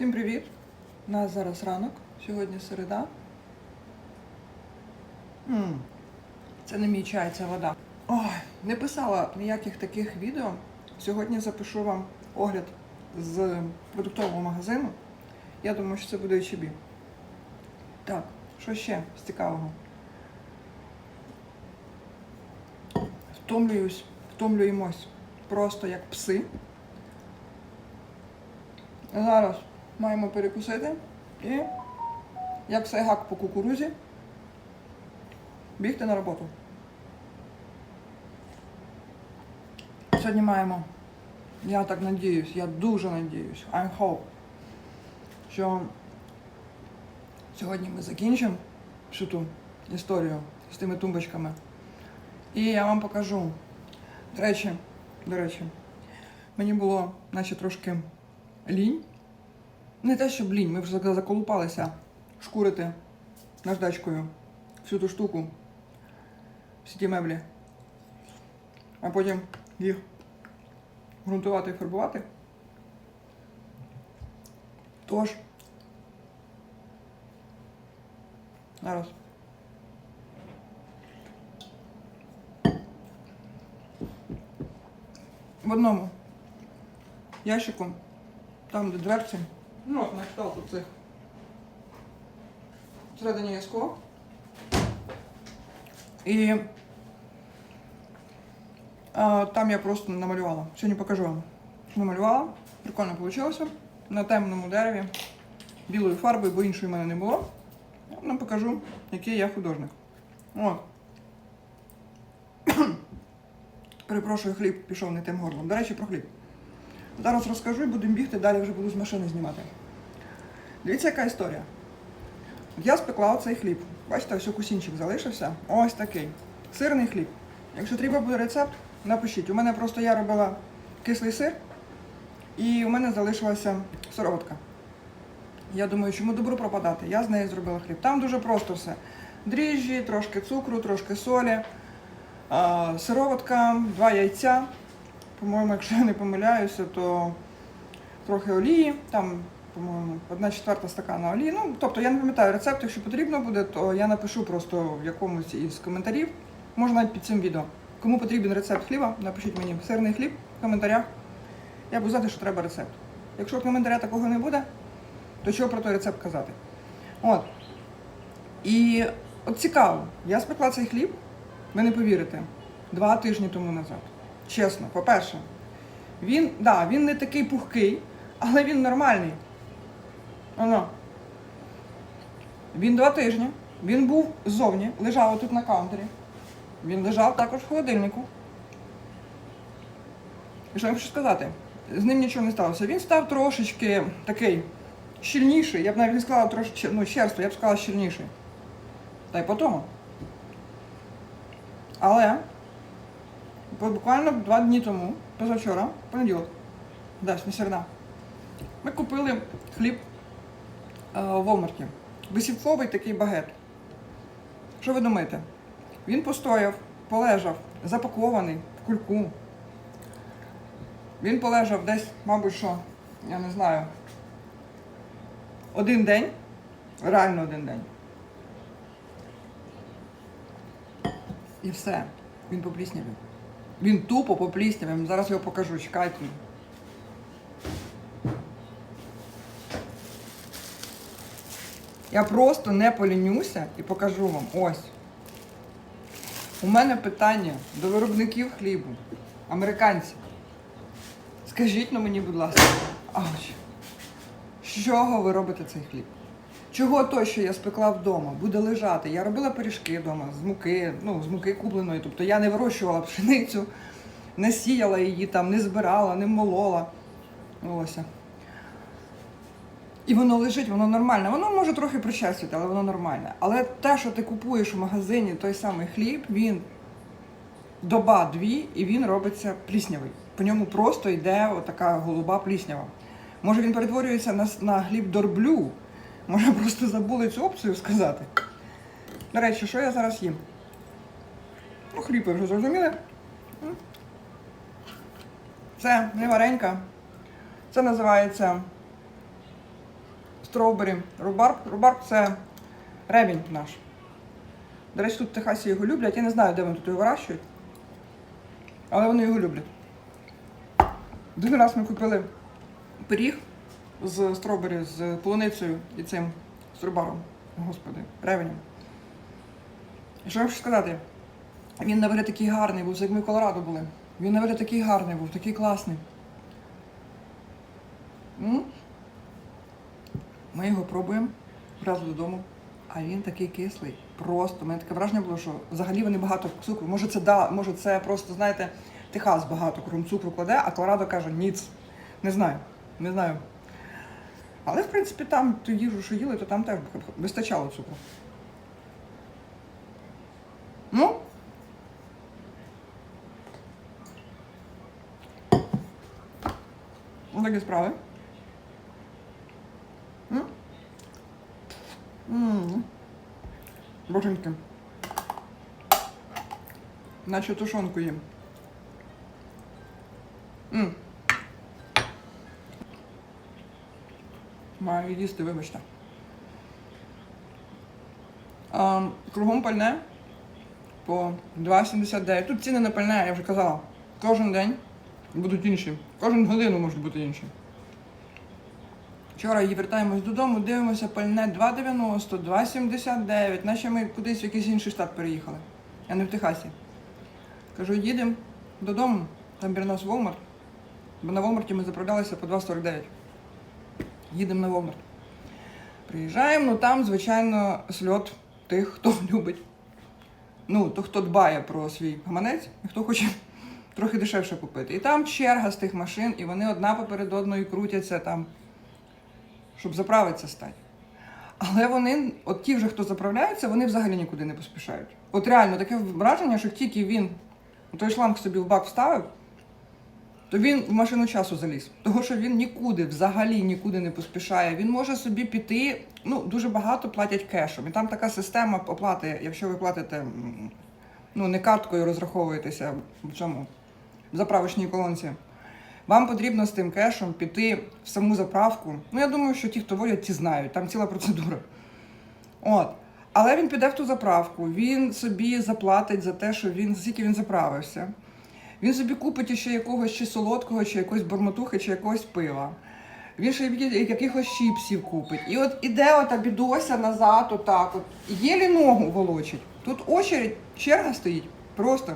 Всім привіт! У нас зараз ранок, сьогодні середа. м Це не мій чай, це вода. Ой, не писала ніяких таких відео. Сьогодні запишу вам огляд з продуктового магазину. Я думаю, що це буде HB. Так, що ще з цікавого? Втомлююсь, втомлюємось просто як пси. Зараз маємо перекусити і, як сайгак по кукурузі, бігти на роботу. Сьогодні маємо, я так надіюсь, я дуже надіюсь, I hope, що сьогодні ми закінчимо всю ту історію з тими тумбочками. І я вам покажу. До речі, до речі, мені було наче трошки лінь. Не те, що лінь, ми вже заколупалися шкурити наждачкою всю ту штуку, всі ті меблі. А потім їх грунтувати і фарбувати. Тож. Зараз. В одному ящику, там де дверці, ну, от на кшталту цих. Всередині є скло. І а, там я просто намалювала. Сьогодні покажу вам. Намалювала. Прикольно вийшло. На темному дереві. Білою фарбою, бо іншої в мене не було. Я вам покажу, який я художник. От. Перепрошую, хліб пішов не тим горлом. До речі, про хліб. Зараз розкажу і будемо бігти, далі вже буду з машини знімати. Дивіться, яка історія. Я спекла оцей хліб. Бачите, ось кусінчик залишився. Ось такий. Сирний хліб. Якщо треба буде рецепт, напишіть. У мене просто я робила кислий сир, і у мене залишилася сироватка. Я думаю, чому добру пропадати? Я з нею зробила хліб. Там дуже просто все. Дріжджі, трошки цукру, трошки солі, сироватка, два яйця. По-моєму, якщо я не помиляюся, то трохи олії, там, по-моєму, одна четверта стакана олії. Ну, тобто я не пам'ятаю рецепт, якщо потрібно буде, то я напишу просто в якомусь із коментарів, може навіть під цим відео. Кому потрібен рецепт хліба, напишіть мені сирний хліб в коментарях. Я буду знати, що треба рецепт. Якщо в коментаря такого не буде, то чого про той рецепт казати? От. І от цікаво, я спекла цей хліб, ви не повірите, два тижні тому назад. Чесно, по-перше, він, да, він не такий пухкий, але він нормальний. Воно. Він два тижні. Він був ззовні, лежав отут на каунтері. Він лежав також в холодильнику. І що я хочу сказати? З ним нічого не сталося. Він став трошечки такий щільніший. Я б навіть не сказала трошки, ну, черствий, я б сказала щільніший. Та й по тому. Але буквально два дні тому, позавчора, понеділок, да, не середа, ми купили хліб е, в Walmart. Висівковий такий багет. Що ви думаєте? Він постояв, полежав, запакований в кульку. Він полежав десь, мабуть, що, я не знаю, один день, реально один день. І все. Він попліснявив. Він тупо попліснявив. Зараз його покажу, чекайте. Я просто не полінюся і покажу вам. Ось. У мене питання до виробників хлібу. Американців. Скажіть ну мені, будь ласка, ауч, з чого ви робите цей хліб? Чого той, що я спекла вдома, буде лежати? Я робила пиріжки вдома з муки, ну, з муки купленої. Тобто я не вирощувала пшеницю, не сіяла її там, не збирала, не молола. Ось. І воно лежить, воно нормальне. Воно може трохи причастити, але воно нормальне. Але те, що ти купуєш у магазині, той самий хліб, він доба-дві і він робиться пліснявий. По ньому просто йде така голуба пліснява. Може він перетворюється на, на хліб дорблю. Може просто забули цю опцію сказати. До речі, що я зараз їм? Ну, хліб вже зрозуміли. Це не варенька. Це називається стровбері, рубарб. Рубарб це ревінь наш. До речі, тут в Техасі його люблять. Я не знаю, де вони тут його вирощують. Але вони його люблять. Один раз ми купили пиріг з стробері, з полуницею і цим з рубаром. Господи, ревенем. Що я хочу сказати? Він на вигляд такий гарний був, як ми в Колорадо були. Він на вигляд такий гарний був, такий класний. Ми його пробуємо одразу додому, а він такий кислий. Просто. У мене таке враження було, що взагалі вони багато цукру. Може це да, може це просто, знаєте, Техас багато крім цукру кладе, а Колорадо каже, ніц. Не знаю. Не знаю. Але в принципі там ту їжу, що їли, то там теж вистачало цукру. Ну. Такі справи. М. Боженьки. Наче тушонку їм. М. Маю їсти, вибачте. А, кругом пальне по 2,79. Тут ціни на пальне, я вже казала. Кожен день будуть інші. Кожен годину можуть бути інші. Вчора її вертаємось додому, дивимося пальне 2,90, 2,79, наче ми кудись в якийсь інший штат переїхали, а не в Техасі. Кажу, їдемо додому, там біля нас Walmart, бо на Walmart ми заправлялися по 2,49. Їдемо на Walmart. Приїжджаємо, ну там, звичайно, сльот тих, хто любить. Ну, то хто дбає про свій гаманець, і хто хоче трохи дешевше купити. І там черга з тих машин, і вони одна поперед одною крутяться там, щоб заправитися стати. Але вони, от ті вже, хто заправляється, вони взагалі нікуди не поспішають. От реально таке враження, що тільки він той шланг собі в бак вставив, то він в машину часу заліз. Того, що він нікуди, взагалі нікуди не поспішає. Він може собі піти, ну, дуже багато платять кешем. І там така система оплати, якщо ви платите, ну, не карткою розраховуєтеся в цьому в заправочній колонці. Вам потрібно з тим кешем піти в саму заправку. Ну, я думаю, що ті, хто водять, ті знають, там ціла процедура. От. Але він піде в ту заправку, він собі заплатить за те, що він скільки він заправився. Він собі купить ще якогось чи солодкого, чи якоїсь бормотухи, чи якогось пива. Він ще якихось чіпсів купить. І от іде ота бідося назад, отак, от, єлі ногу волочить. Тут очередь, черга стоїть. Просто,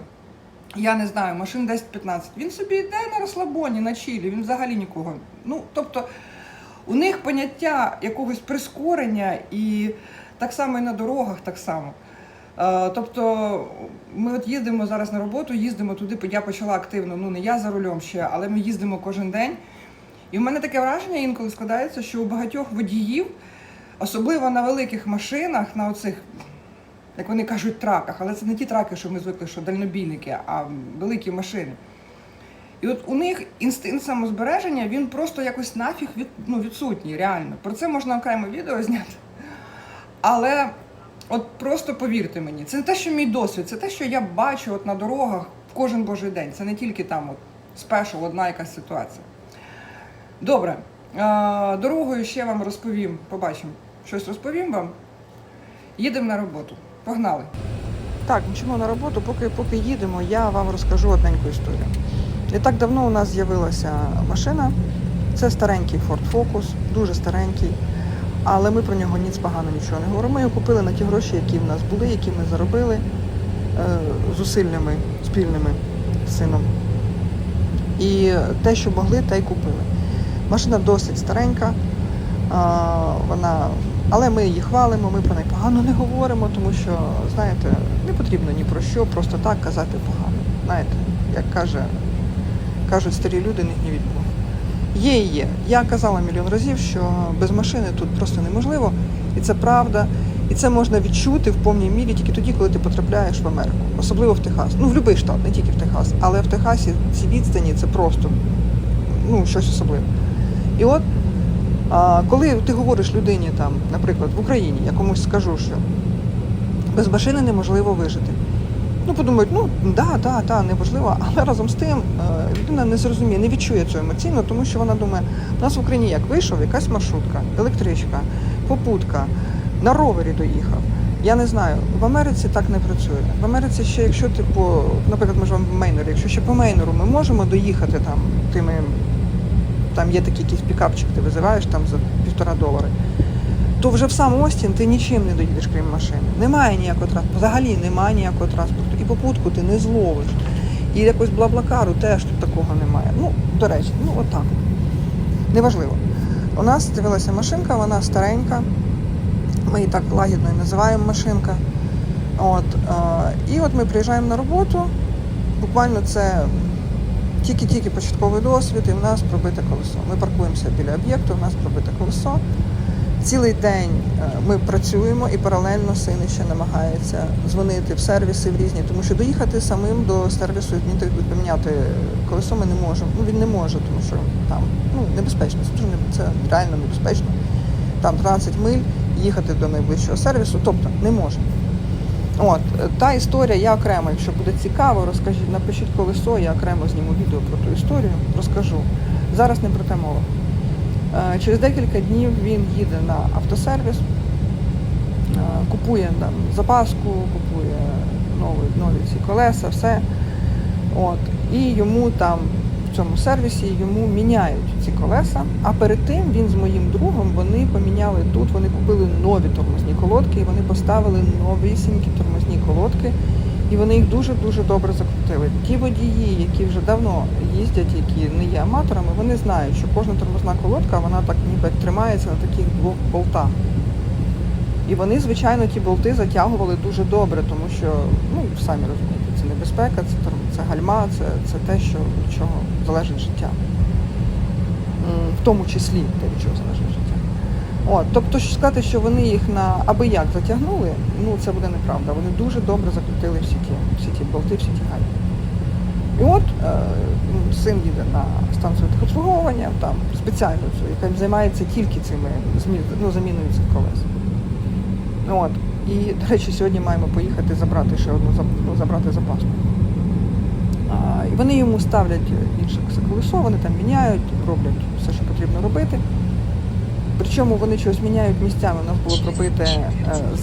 я не знаю, машин 10-15. Він собі йде на розслабоні, на чилі, він взагалі нікого. Ну, тобто, у них поняття якогось прискорення і так само і на дорогах, так само. Е, Тобто ми от їздимо зараз на роботу, їздимо туди, я почала активно, ну не я за рулем ще, але ми їздимо кожен день. І в мене таке враження інколи складається, що у багатьох водіїв, особливо на великих машинах, на оцих, як вони кажуть, траках, але це не ті траки, що ми звикли, що дальнобійники, а великі машини. І от у них інстинкт самозбереження, він просто якось нафіг від, ну, відсутній, реально. Про це можна окремо відео зняти. Але от просто повірте мені, це не те, що мій досвід, це те, що я бачу от на дорогах кожен божий день. Це не тільки там от спешл, одна якась ситуація. Добре. Дорогою ще вам розповім, побачимо. Щось розповім вам. Їдемо на роботу. Погнали. Так, мчимо на роботу, поки, поки їдемо, я вам розкажу одненьку історію. Не так давно у нас з'явилася машина. Це старенький Ford Focus, дуже старенький. Але ми про нього ніц погано нічого не говоримо. Ми його купили на ті гроші, які в нас були, які ми заробили е, зусиллями спільними сином. І те, що могли, те й купили. Машина досить старенька, вона, але ми її хвалимо, ми про неї погано не говоримо, тому що, знаєте, не потрібно ні про що, просто так казати погано. Знаєте, як каже, кажуть старі люди, не гнівіть Бога. Є і є. Я казала мільйон разів, що без машини тут просто неможливо, і це правда. І це можна відчути в повній мірі тільки тоді, коли ти потрапляєш в Америку, особливо в Техас. Ну, в будь-який штат, не тільки в Техас, але в Техасі ці відстані це просто ну, щось особливе. І от, а, коли ти говориш людині, там, наприклад, в Україні, я комусь скажу, що без машини неможливо вижити. Ну, подумають, ну да, да, да, неважливо, але разом з тим е, людина не зрозуміє, не відчує цього емоційно, тому що вона думає, у нас в Україні як вийшов якась маршрутка, електричка, попутка, на ровері доїхав. Я не знаю, в Америці так не працює. В Америці ще, якщо ти по, наприклад, ми живемо в Мейнері, якщо ще по Мейнеру ми можемо доїхати там тими, там є такий якийсь пікапчик, ти визиваєш там за півтора долари то вже в сам Остін ти нічим не доїдеш, крім машини. Немає ніякого транспорту, взагалі немає ніякого транспорту. І попутку ти не зловиш. І якось блаблакару теж тут такого немає. Ну, до речі, ну отак. Неважливо. У нас з'явилася машинка, вона старенька. Ми її так лагідно і називаємо машинка. От, е, і от ми приїжджаємо на роботу. Буквально це тільки-тільки початковий досвід, і в нас пробите колесо. Ми паркуємося біля об'єкту, в нас пробите колесо. Цілий день е, ми працюємо і паралельно син ще намагається дзвонити в сервіси в різні, тому що доїхати самим до сервісу змінити, поміняти колесо ми не можемо. Ну він не може, тому що там ну небезпечно. Це реально небезпечно. Там 12 миль їхати до найближчого сервісу, тобто не може. От та історія, я окремо, якщо буде цікаво, розкажіть, напишіть колесо, я окремо зніму відео про ту історію, розкажу. Зараз не про те мова. Е, Через декілька днів він їде на автосервіс, е, купує там запаску, купує нові, нові ці колеса, все. От. І йому там в цьому сервісі йому міняють ці колеса. А перед тим він з моїм другом вони поміняли тут, вони купили нові тормозні колодки і вони поставили новісінькі тормозні колодки. І вони їх дуже-дуже добре закрутили. Ті водії, які вже давно їздять, які не є аматорами, вони знають, що кожна тормозна колодка, вона так ніби тримається на таких двох болтах. І вони, звичайно, ті болти затягували дуже добре, тому що, ну, самі розумієте, це небезпека, це, це гальма, це, це те, що, від чого залежить життя. В тому числі те, від чого залежить життя. От, тобто, що сказати, що вони їх на аби як затягнули, ну це буде неправда. Вони дуже добре закрутили всі ті, всі ті болти, всі ті гальми. І от е, син їде на станцію техобслуговування, там спеціально яка займається тільки цими ну, заміною цих колес. От. І, до речі, сьогодні маємо поїхати забрати ще одну ну, забрати запаску. А, і вони йому ставлять інше колесо, вони там міняють, роблять все, що потрібно робити. Причому вони щось міняють місцями. У нас було пробите е,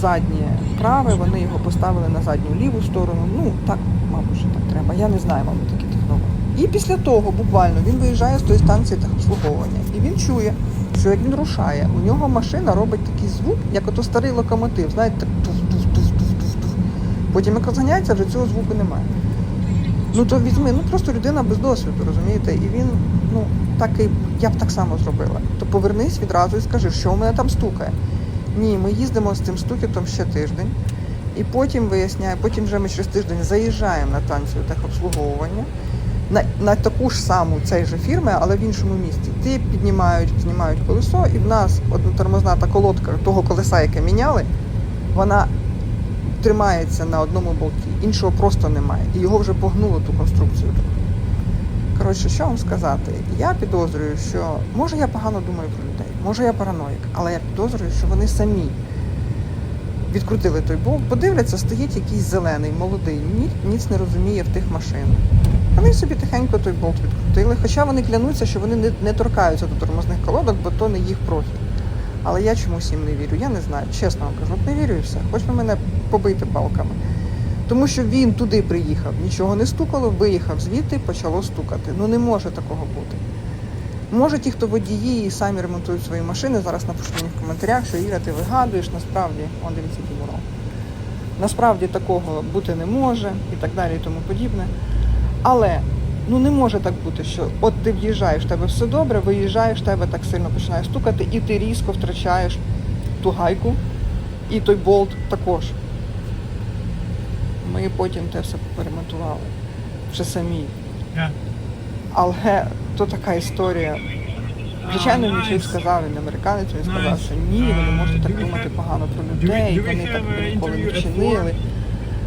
заднє праве, вони його поставили на задню ліву сторону. Ну, так, мабуть, що так треба. Я не знаю, мабуть, такі технології. І після того буквально він виїжджає з тої станції техобслуговування. І він чує, що як він рушає, у нього машина робить такий звук, як ото старий локомотив. Знаєте, так туф-туф-туф-туф-туф. Потім як розганяється, вже цього звуку немає. Ну то візьми, ну просто людина без досвіду, розумієте? І він, ну, такий, я б так само зробила. То повернись відразу і скажи, що у мене там стукає. Ні, ми їздимо з цим стукітом ще тиждень, і потім виясняємо, потім вже ми через тиждень заїжджаємо на станцію техобслуговування на, на таку ж саму цей же фірми, але в іншому місті. Ті піднімають, знімають колесо, і в нас однотормозна та колодка того колеса, яке міняли, вона тримається на одному болті, іншого просто немає. І його вже погнуло ту конструкцію. Коротше, що вам сказати? Я підозрюю, що може я погано думаю про людей, може я параноїк, але я підозрюю, що вони самі відкрутили той болт, подивляться, стоїть якийсь зелений, молодий, ні, ніц не розуміє в тих машинах. Вони собі тихенько той болт відкрутили, хоча вони клянуться, що вони не, не торкаються до тормозних колодок, бо то не їх профіль. Але я чомусь їм не вірю. Я не знаю, чесно вам кажу, от не вірю і все. Хоч ви мене побити палками. Тому що він туди приїхав, нічого не стукало, виїхав звідти, почало стукати. Ну не може такого бути. Може, ті, хто водії і самі ремонтують свої машини, зараз напишуть мені в коментарях, що Іра, ти вигадуєш, насправді, он дивіться, який ворог. Насправді такого бути не може і так далі, і тому подібне. Але ну не може так бути, що от ти в'їжджаєш, в тебе все добре, виїжджаєш, тебе так сильно починає стукати, і ти різко втрачаєш ту гайку, і той болт також. Ми потім те все поремонтували вже самі. Але то така історія. Звичайно, він щось сказав, він американець, він сказав, що ні, ви не можете так думати погано про людей, вони так ніколи не вчинили.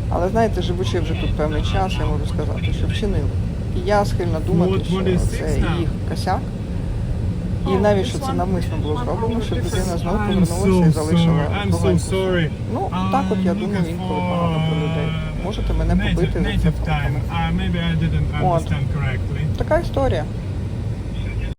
Але знаєте, живучи вже тут певний час, я можу сказати, що вчинили. І я схильна думати, що це їх косяк. І навіть що це навмисно було зроблено, щоб людина знову повернулася і залишила вогонь. Ну, так от я думаю інколи погано про людей. Можете мене побити за це. Uh, От. Така історія.